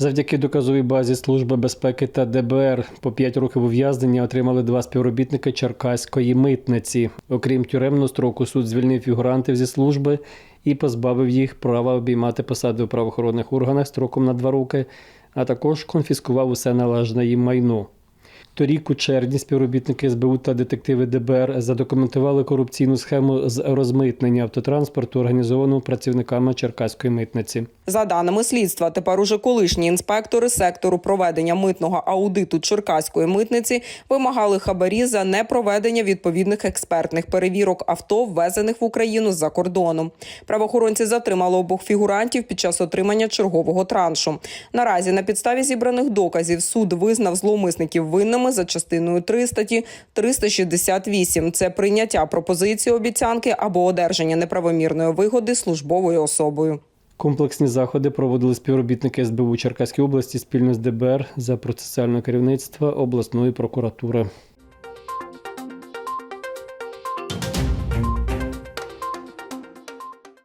Завдяки доказовій базі Служби безпеки та ДБР по 5 років ув'язнення отримали два співробітники Черкаської митниці. Окрім тюремного строку, суд звільнив фігурантів зі служби і позбавив їх права обіймати посади у правоохоронних органах строком на два роки, а також конфіскував усе належне їм майно. Торік у червні співробітники СБУ та детективи ДБР задокументували корупційну схему з розмитнення автотранспорту, організовану працівниками Черкаської митниці. За даними слідства, тепер уже колишні інспектори сектору проведення митного аудиту Черкаської митниці вимагали хабарі за непроведення відповідних експертних перевірок авто, ввезених в Україну з-за кордону. Правоохоронці затримали обох фігурантів під час отримання чергового траншу. Наразі на підставі зібраних доказів суд визнав зловмисників винними за частиною 3 статті 368. Це прийняття пропозиції обіцянки або одержання неправомірної вигоди службовою особою. Комплексні заходи проводили співробітники СБУ Черкаської області спільно з ДБР за процесуальне керівництво обласної прокуратури.